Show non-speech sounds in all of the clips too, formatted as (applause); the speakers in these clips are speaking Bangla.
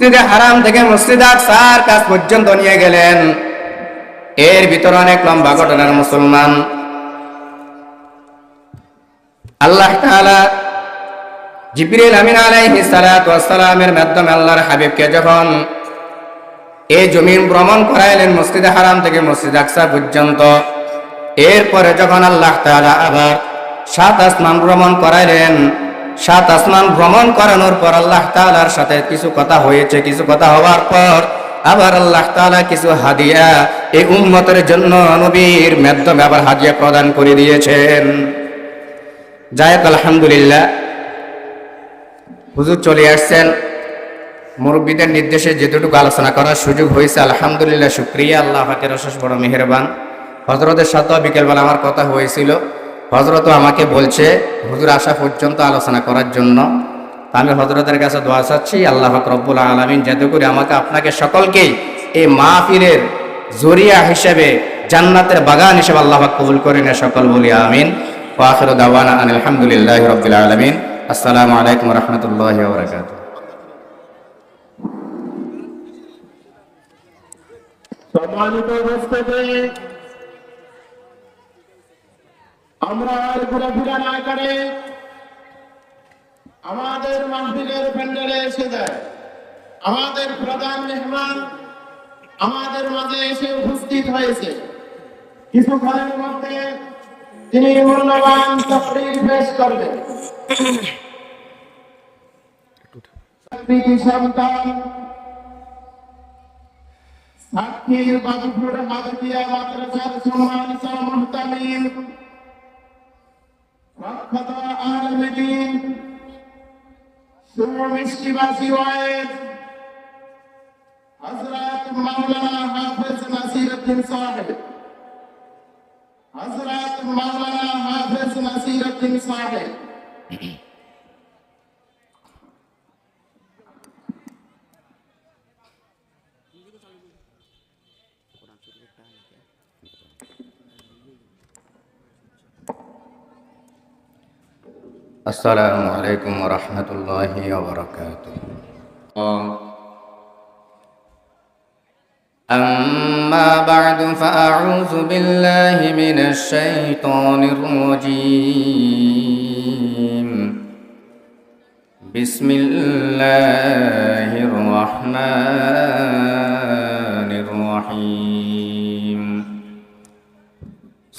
মসজিদে হারাম থেকে মসজিদ আকসার কাজ পর্যন্ত নিয়ে গেলেন। এর ভিতরে অনেক লম্বা ঘটনার মুসলমান। আল্লাহ জিবরিল আমিন আলাইহিস মাধ্যমে আল্লাহর হাবিবকে যখন এই জমিন ভ্রমণ করাইলেন মসজিদে হারাম থেকে মসজিদ আকসা পর্যন্ত, এরপরে যখন আল্লাহ তাআলা আবার সাত আসমান ভ্রমণ করাইলেন সাত আসমান ভ্রমণ করানোর পর আল্লাহ তাআলার সাথে কিছু কথা হয়েছে, কিছু কথা হওয়ার পর আবার আল্লাহ তাআলা কিছু হাদিয়া এই উম্মতের জন্য নবীর মাধ্যমে আবার হাদিয়া প্রদান করে দিয়েছেন। যায়ক আলহামদুলিল্লাহ। হুজুর চলে আসছেন। মুরব্বীদের নির্দেশে যেটুকু আলোচনা করার সুযোগ হয়েছে, আলহামদুলিল্লাহ, শুক্রিয়া, আল্লাহ হাতের অশেষ বড় মেহেরবান। হজরতের সাথেও বিকেলবেলা আমার কথা হয়েছিল। হজরতও আমাকে বলছে, হুজুর, আসা পর্যন্ত আলোচনা করার জন্য। আমি হজরতের কাছে দোয়া চাচ্ছি, আল্লাহ রব্বুল আলমিন যাতে করে আমাকে আপনাকে সকলকেই এই মাহফিলের জরিয়া হিসেবে জান্নাতের বাগান হিসেবে আল্লাহ কবুল করে নেয় সকল বলি, আমিন। ওয়াখির দাওয়ানা আলহামদুলিল্লাহ রবিল আলমিন। আসসালামু আলাইকুম রহমতুল্লাহ বরকাত সম্মানিত উপস্থিতি আমরা আর ঘোরাফেরা না করে আমাদের মাহফিলের প্যান্ডেলে এসে যায়। আমাদের প্রধান মেহমান আমাদের মাঝে এসে উপস্থিত হয়েছে। কিছুক্ষণের মধ্যে তিনি মূল্যবান তকরির পেশ করবেন। সন্তান, সাক্ষীর বাবুপুর হাদিয়া মাদ্রাসার সম্মানিত चौबीस की बासी वायद हज़रत मौलाना हाफिज नसीरुद्दीन साहब। हज़रत मौलाना हाफिज नसीरुद्दीन साहब। সাহেব السلام عليكم ورحمة الله وبركاته أما بعد فأعوذ بالله من الشيطان الرجيم بسم الله الرحمن الرحيم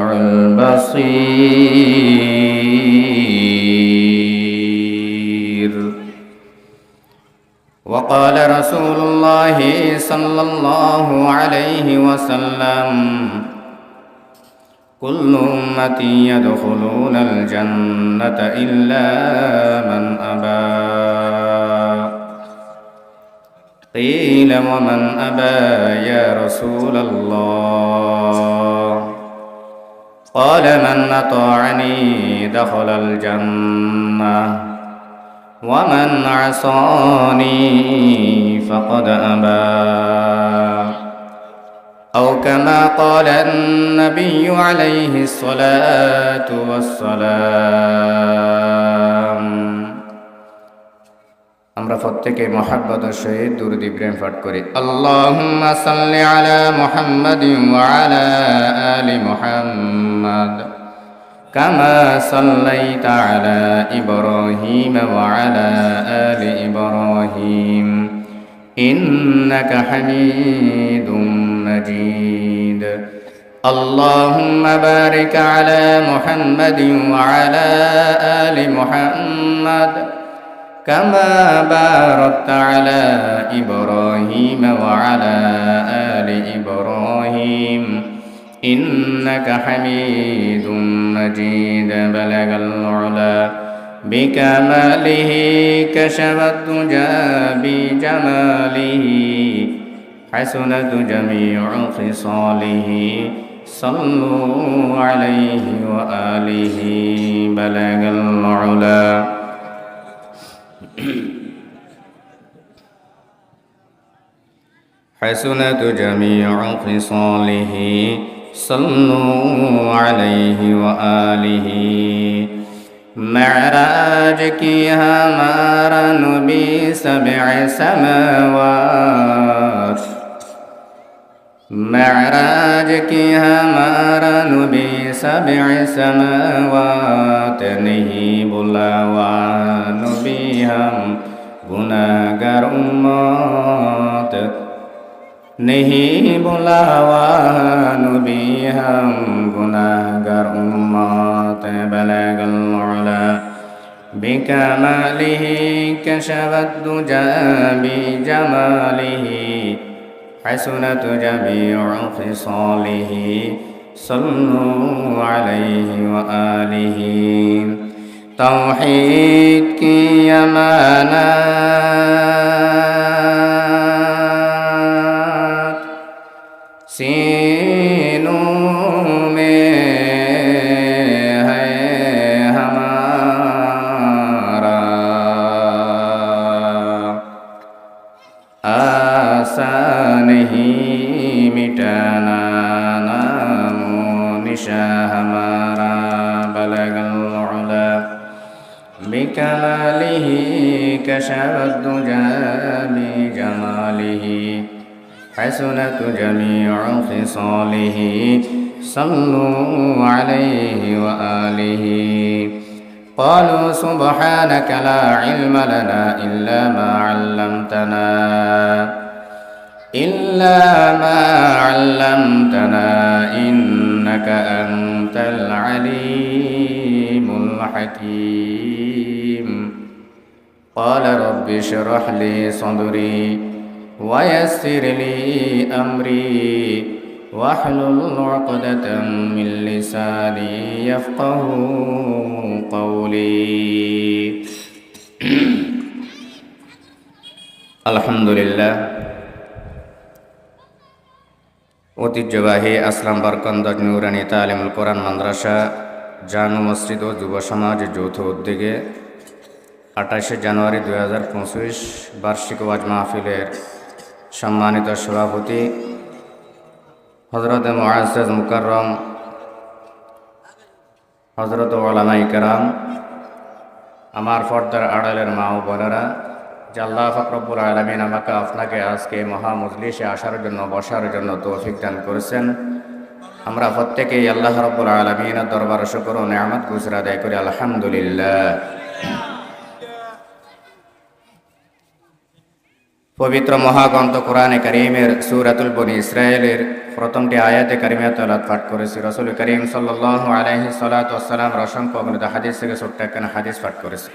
البصير وقال رسول الله صلى الله عليه وسلم كل أمتي يدخلون الجنة إلا من أبى. قيل ومن أبى يا رسول الله؟ قال من أطاعني دخل الجنة ومن عصاني فقد أبى. أو كما قال النبي عليه الصلاة والسلام. আমরা প্রত্যেকে মহাব্বতের সহিত দুরুদ ইব্রাহিম পাঠ করি আল্লাহুম্মা সাল্লি আলা মুহাম্মাদিন ওয়া আলা আলি মুহাম্মাদ কামা সাল্লাইতা আলা ইব্রাহিম ওয়া আলা আলি ইব্রাহিম ইন্নাকা হামিদুম মাজিদ اللهم بارك على محمد وعلى آل محمد كما باركت على إبراهيم وعلى آل إبراهيم. إنك حميد مجيد. بلغ العلا بكماله كشف الدجى بجماله حسنت جميع خصاله. صلوا عليه وآله. بلغ العلا. (clears throat) حسنة جميع خصاله صلوا عليه وآله. معراجك يا مار نبي سبع سماوات معراج کی ہمارا نبی سبع سماوات نہیں بلاوا نبی ہم گناہگار امت نہیں بلاوا نبی ہم گناہگار امت بلگ العلا بکماله کشف الدجا جمالی حسنت جميع خصاله صلوا عليه وآله توحید کی امانات ہمارا بلغ العلا بكماله كشف الدجى بجماله. حسنت جميع خصاله. صلوا عليه وآله. قالوا سبحانك لا علم لنا إلا ما علمتنا. إلا ما علمتنا إنك أنت العليم الحكيم. قال رب اشرح لي صدري ويسر لي أمري واحلل عقدة من لساني يفقه قولي. (clears throat) الحمد لله ঐতিহ্যবাহী আসলাম বারকন্দর নুরানি তালিমুল কোরআন মাদ্রাসা, জানু মসজিদ ও যুব সমাজ যৌথ উদ্যোগে আঠাশে জানুয়ারি দুই হাজার পঁচিশ বার্ষিক ওয়াজ মাহফিলের সম্মানিত সভাপতি হজরত মোয়াজ মুকাররম হজরত ওলামাই কারাম, আমার ফর্দার আড়ালের মা ও বোনেরা যে আল্লাহ ফকরবুল আলমিন আমাকে আপনাকে আজকে মহা মজলিসে আসার জন্য, বসার জন্য তৌফিক দান করেছেন। আমরা প্রত্যেকেই আল্লাহ রব্বুল আলমিনের দরবার শুকর ও নেয়ামত গুজরা দেয় করি, আলহামদুলিল্লাহ। পবিত্র মহাগ্রন্থ কোরআনে করিমের সুরাতুল বনি ইসরায়েলের প্রথমটি আয়াতে কারিমা তলাত পাঠ করেছি। রসুল করিম সাল্লাহ আলহি সালাতাম অসংখ্য অগণিত হাদিস থেকে ছোট্ট একখানা হাদিস পাঠ করেছে।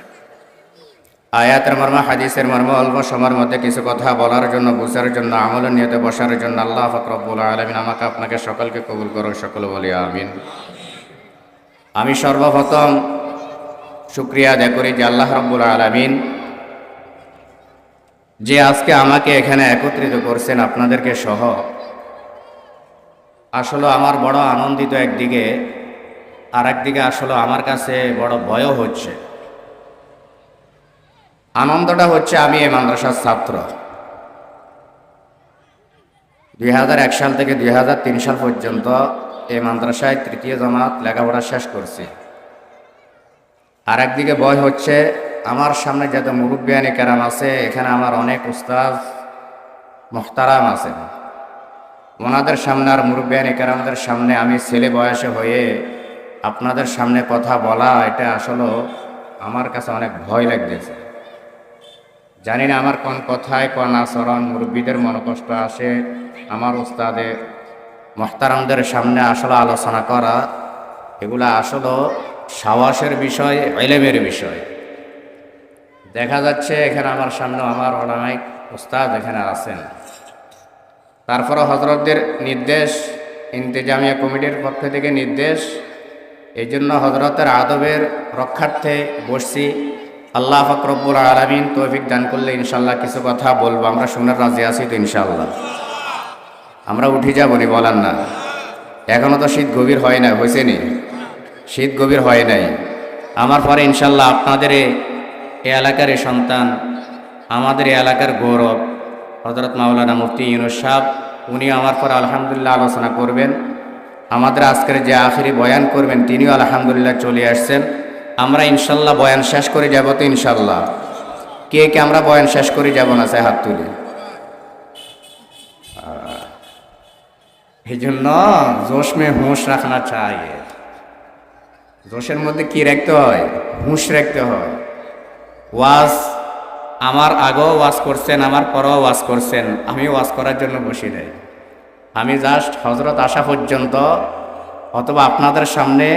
আয়াতের মর্ম, হাদিসের মর্ম, অল্প সময়ের মধ্যে কিছু কথা বলার জন্য, বুঝার জন্য আমলের নিয়তে বসার জন্য আল্লাহ ফকরবুল আলমিন আমাকে আপনাকে সকলকে কবুল করুন সকল বলি আমিন। আমি সর্বপ্রথম শুক্রিয়া আদায় করি যে আল্লাহ রব্বুল আলমিন যে আজকে আমাকে এখানে একত্রিত করছেন আপনাদেরকে সহ। আসলে আমার বড় আনন্দিত একদিকে আর একদিকে আসলে আমার কাছে বড় ভয়ও হচ্ছে। আনন্দটা হচ্ছে আমি এই মাদ্রাসার ছাত্র। দুই এক সাল থেকে দুই হাজার তিন সাল পর্যন্ত এই মাদ্রাসায় তৃতীয় জামাত লেখাপড়া শেষ করছি। আর একদিকে ভয় হচ্ছে, আমার সামনে যত মুরব্বিয়ানি কেরাম আছে, এখানে আমার অনেক উস্তাদ মোহতারাম আছে ওনাদের সামনে আর মুরব্বিয়ানি কেরামদের সামনে আমি ছেলে বয়সে হয়ে আপনাদের সামনে কথা বলা, এটা আসলে আমার কাছে অনেক ভয় লাগতেছে। জানি না আমার কোন কথায়, কোন আচরণ, মুরব্বীদের মনকষ্ট আসে। আমার উস্তাদে মোহতারামদের সামনে আসলে আলোচনা করা, এগুলা আসলে সাহসের বিষয়, এলেমের বিষয়। দেখা যাচ্ছে এখানে আমার সামনে আমার অনামিক উস্তাদ এখানে আছেন। তারপরে হজরতদের নির্দেশ, ইন্তেজামিয়া কমিটির পক্ষ থেকে নির্দেশ এই জন্য হজরতের আদবের রক্ষার্থে বসছি। আল্লাহ ফকরব্বুল আলমিন তৌফিক দান করলে ইনশাল্লাহ কিছু কথা বলব। আমরা শুনার রাজি আছি তো ইনশাল্লাহ আমরা উঠে যাব নি, বলার না। এখনও তো শীত গভীর হয় না, হয়েছে নি? শীত গভীর হয় নাই। আমার পরে ইনশাল্লাহ আপনাদের এ এলাকার সন্তান, আমাদের এলাকার গৌরব হজরত মাওলানা মুফতি ইউনুস সাহ উনি আমার পর আলহামদুলিল্লাহ আলোচনা করবেন। আমাদের আজকের যে আখেরি বয়ান করবেন, তিনিও আলহামদুলিল্লাহ চলে আসছেন। আমরা ইনশাল্লাহ বয়ান শেষ করে যাব তো ইনশাল্লাহ। কে কে আমরা বয়ান শেষ করে যাব না সে হাত তুলে। এই জন্য জোশ মে হুঁশ রাখনা চাই জোশের মধ্যে কি রাখতে হয়? হুঁশ রাখতে হয়। ওয়াজ আমার আগেও ওয়াজ করছেন, আমার পরেও ওয়াজ করছেন, আমি ওয়াজ করার জন্য বসি নাই। আমি জাস্ট হজরত আসা পর্যন্ত, অথবা আপনাদের সামনে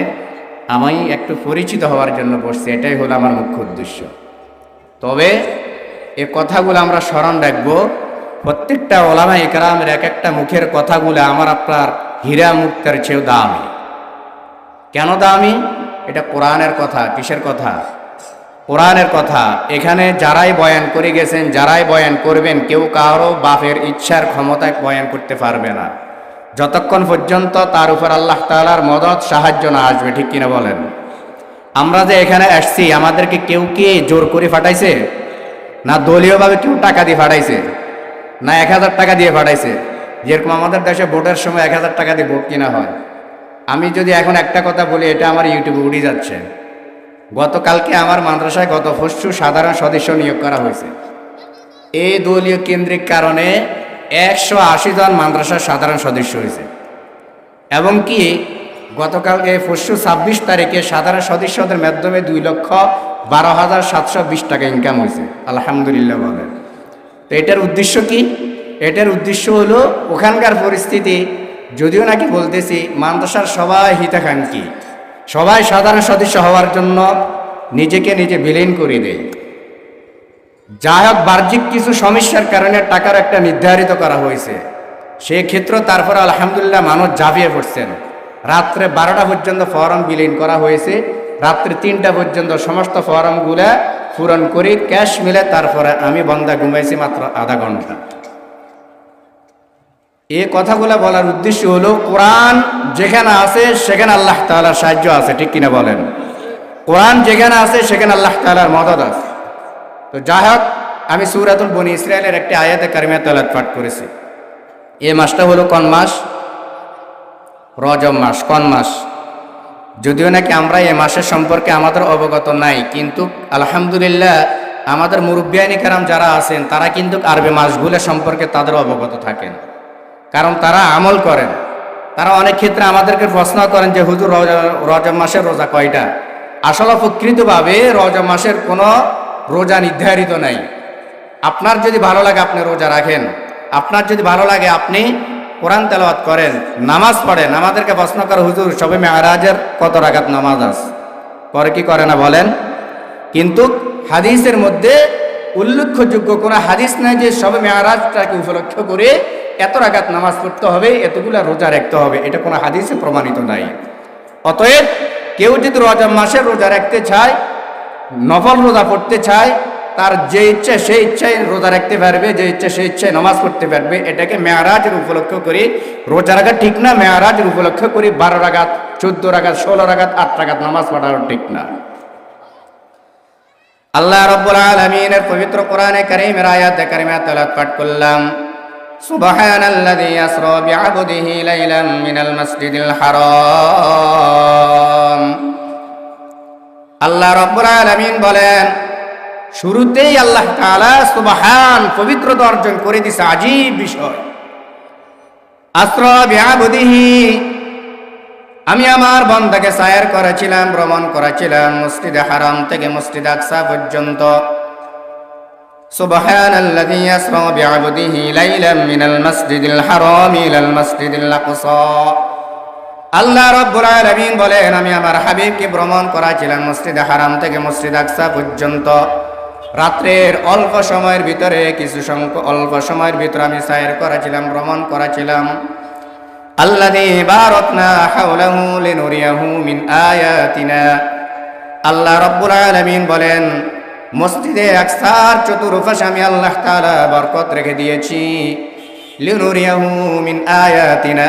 আমি একটু পরিচিত হওয়ার জন্য বসছি, এটাই হলো আমার মুখ্য উদ্দেশ্য। তবে এ কথাগুলো আমরা স্মরণ রাখব। প্রত্যেকটা ওলামা ইকরামের এক একটা মুখের কথাগুলো আমার আপনার হীরা মুক্তের চেয়েও দামি। কেন দামি? এটা কোরআনের কথা, কিসের কথা? কোরআনের কথা। এখানে যারাই বয়ান করে গেছেন, যারাই বয়ান করবেন, কেউ কারও বাপের ইচ্ছার ক্ষমতায় বয়ান করতে পারবে না। যতক্ষণ পর্যন্ত তার উপর আল্লাহ তাআলার মদত, সাহায্য না আসবে, ঠিক কিনা বলেন? আমরা যে এখানে আসছি, আমাদেরকে কেউ কি জোর করে ফাটাইছে? না দলীয়ভাবে কেউ টাকা দিয়ে ফাটাইছে? না এক হাজার টাকা দিয়ে ফাটাইছে? যেরকম আমাদের দেশে ভোটের সময় এক হাজার টাকা দিয়ে ভোট কিনা হয়। আমি যদি এখন একটা কথা বলি, এটা আমার ইউটিউবে উড়ে যাচ্ছে। গতকালকে আমার মাদ্রাসায় গত পরশু সাধারণ সদস্য নিয়োগ করা হয়েছে। এই দলীয় কেন্দ্রিক কারণে একশো আশি জন মাদ্রাসার সাধারণ সদস্য হয়েছে। এবং কি গতকালকে পরশু ছাব্বিশ তারিখে সাধারণ সদস্যদের মাধ্যমে দুই লক্ষ বারো হাজার সাতশো বিশ টাকা ইনকাম হয়েছে। আলহামদুলিল্লাহ বলেন। তো এটার উদ্দেশ্য কি? এটার উদ্দেশ্য হলো ওখানকার পরিস্থিতি। যদিও নাকি বলতেছি, মাদ্রাসার সবাই হিতাকাঙ্ক্ষী। সবাই সাধারণ সদস্য হওয়ার জন্য নিজেকে নিজে বিলীন করে দেয়। যাই হোক বাহ্যিক কিছু সমস্যার কারণে টাকার একটা নির্ধারিত করা হয়েছে। সেক্ষেত্রে তারপর আলহামদুলিল্লাহ মানুষ ঝাঁপিয়ে পড়ছেন। রাত্রে বারোটা পর্যন্ত ফর্ম বিলীন করা হয়েছে। রাত্রে তিনটা পর্যন্ত সমস্ত ফর্মগুলা পূরণ করে ক্যাশ মিলে তারপরে আমি বন্দা ঘুমাইছি মাত্র আধা ঘণ্টা। এই কথাগুলো বলার উদ্দেশ্য হলো, কোরআন যেখানে আছে, সেখানে আল্লাহ তাআলার সাহায্য আছে, ঠিক কিনা বলেন? কোরআন যেখানে আছে, সেখানে আল্লাহ তাআলার মদত আছে। তো যাই হোক আমি সুরাতুল বনি ইসরায়েলের একটি আয়াতে কারিমা তালাত পাঠ করেছি। এ মাসটা হলো কোন মাস? রজব মাস। কোন মাস? যদিও নাকি আমরা এ মাসের সম্পর্কে আমাদের অবগত নাই, কিন্তু আলহামদুলিল্লাহ আমাদের মুরব্বিয়ানি কারাম যারা আছেন, তারা কিন্তু আরবি মাসগুলো সম্পর্কে তাদের অবগত থাকেন। কারণ তারা আমল করেন। তারা অনেক ক্ষেত্রে আমাদেরকে প্রশ্ন করেন যে, হুজুর রজা- রজব মাসের রোজা কয়টা? আসলে প্রকৃতভাবে রজব মাসের কোনো রোজা নির্ধারিত নাই। আপনার যদি ভালো লাগে আপনি রোজা রাখেন। আপনার যদি ভালো লাগে আপনি কোরআন তেলাওয়াত করেন, নামাজ পড়েন। আমাদেরকে প্রশ্ন করে, হুজুর, সবে মেয়ারাজের কত রাকাত নামাজ আস পরে কি করে না বলেন? কিন্তু হাদিসের মধ্যে উল্লেখযোগ্য কোনো হাদিস নাই যে সবে মেয়ারাজটাকে উপলক্ষ করে এত রাকাত নামাজ পড়তে হবে, এতগুলা রোজা রাখতে হবে। এটা কোনো হাদিসে প্রমাণিত নাই। অতএব কেউ যদি রজব মাসে রোজা রাখতে চায় নফল রোজা পড়তে চায় তার যে ইচ্ছে সেই ইচ্ছায় রোজা রাখতে পারবে যে ইচ্ছে সেই ইচ্ছায় নামাজ পড়তে পারবে এটাকে মেয়ারাজের উপলক্ষ করে রোজা রাখা ঠিক না মেয়ারাজের উপলক্ষ করে বারো রাগাত চোদ্দ রাগাত ষোলো রাগাত আট রাগাত নামাজ পড়ানো ঠিক না আল্লাহ রব্বুল আলমিনের পবিত্র কোরআনে কারিমের আয়াত কারিমা তালাত পাঠ করলাম سبحان الذي أسرى بعبده ليلا من المسجد الحرام আল্লাহ রব্বুল আলামিন বলেন শুরুতেই আল্লাহ তাআলা সুবহান পবিত্রতা অর্জন করে দিছে আজীব বিষয় আসরা বিআবদিহি আমি আমার বন্দাকে সায়ের করেছিলাম ভ্রমণ করেছিলাম মসজিদে হারাম থেকে মসজিদ আকসা পর্যন্ত سبحان الذي يسرى بعبده ليلا من المسجد الحرام إلى المسجد الأقصى আল্লাহ রব্বুল আলামিন বলেন, আমি আমার হাবিবকে ভ্রমণ করাছিলাম মসজিদে হারাম থেকে মসজিদ আকসা পর্যন্ত। রাত্রের অল্প সময়ের ভিতরে, কিছু সংখ্যক অল্প সময়ের ভিতরে আমি সায়ের করাছিলাম ভ্রমণ করাছিলাম আল্লাহ রব্বুল আলামিন বলেন, মসজিদে আকসার চতুর্পাশে আমি আল্লাহ তাআলা বরকত রেখে দিয়েছি। লিনুরিয়াহু মিন আয়াতিনা,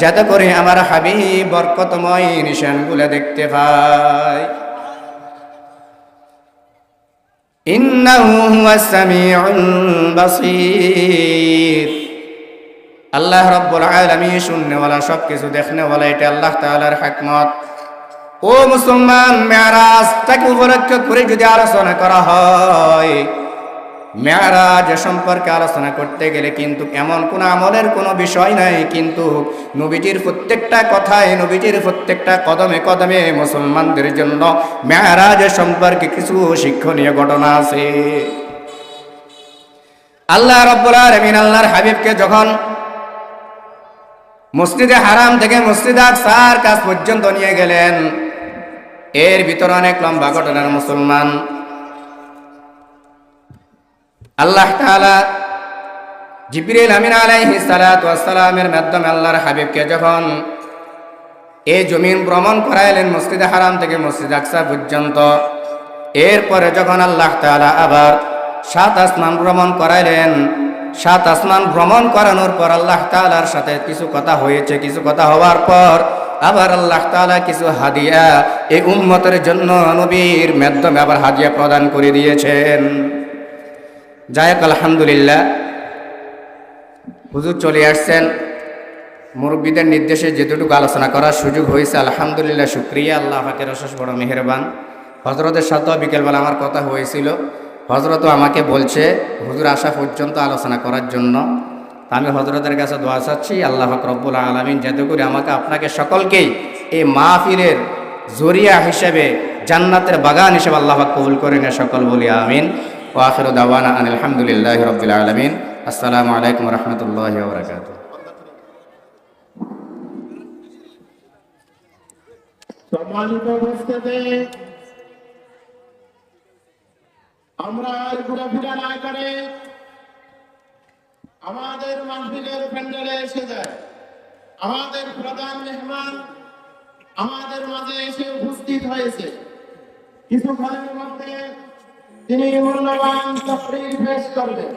যাতে করে আমার হাবিব বরকতময় নিশানগুলো দেখতে পায়। আল্লাহ রব্বুল আলামিন শুননেওয়ালা সব কিছু দেখনেওয়ালা, এটা আল্লাহ তাআলার হিকমত। ও মুসলমান, মেয়ারাজ, তাকে উপলক্ষ করে যদি আলোচনা করা হয় মেয়ারাজ সম্পর্কে আলোচনা করতে গেলে কিন্তু এমন কোন আমলের কোনো বিষয় নাই, কিন্তু নবীজির প্রত্যেকটা কথায়, নবীজির প্রত্যেকটা কদমে কদমে মুসলমানদের জন্য মেয়ারাজ সম্পর্কে কিছু শিক্ষণীয় ঘটনা আছে। আল্লাহ রব্বুল আলামিন আল্লাহর হাবিবকে যখন মসজিদে হারাম থেকে মসজিদ আকসার কাজ পর্যন্ত নিয়ে গেলেন, এর ভিতরে অনেক লম্বা ঘটনার মুসলমান আল্লাহ তাআলা জিবরিল আমিন আলাইহিস সালাতু ওয়াস সালামের মাধ্যমে আল্লাহর হাবিবকে যখন এই জমিন ভ্রমণ করাইলেন মসজিদে হারাম থেকে মসজিদ আকসা পর্যন্ত, এরপরে যখন আল্লাহ তাআলা আবার সাত আসমান ভ্রমণ করাইলেন, সাত আসমান ভ্রমণ করানোর পর আল্লাহ তাআলার সাথে কিছু কথা হয়েছে, কিছু কথা হওয়ার পর আবার আল্লাহ তাআলা কিছু হাদিয়া এই উম্মতের জন্য নবীর মাধ্যমে আবার হাদিয়া প্রদান করে দিয়েছেন। যায়ক আলহামদুলিল্লাহ। হুজুর চলে আসছেন। মুরব্বীদের নির্দেশে যেটুকু আলোচনা করার সুযোগ হয়েছে, আলহামদুলিল্লাহ, শুক্রিয়া, আল্লাহ ফাকের অশেষ বড় মেহেরবান। হজরতের সাথেও বিকেলবেলা আমার কথা হয়েছিল। হজরতও আমাকে বলছে, হুজুর, আসা পর্যন্ত আলোচনা করার জন্য। আমি হজরতের কাছে দোয়া চাচ্ছি, আল্লাহ রব্বুল আলমিন যাতে করে আমাকে, আপনাকে সকলকেই এই মাহফিলের জরিয়া হিসেবে জান্নাতের বাগান হিসেবে আল্লাহ কবুল করে নেয় সকল বলি, আমিন। ও দাওয়ানা আন আলহামদুলিল্লাহ রবিল আলমিন আসসালামু আলাইকুম রহমতুল্লাহ বরকাত আমরা আর ঘোরাফেরা না করে আমাদের মাহফিলের প্যান্ডেলে এসে যায়। আমাদের প্রধান মেহমান আমাদের মাঝে এসে উপস্থিত হয়েছে। কিছুক্ষণের মধ্যে তিনি মূল্যবান তকরির পেশ করবেন।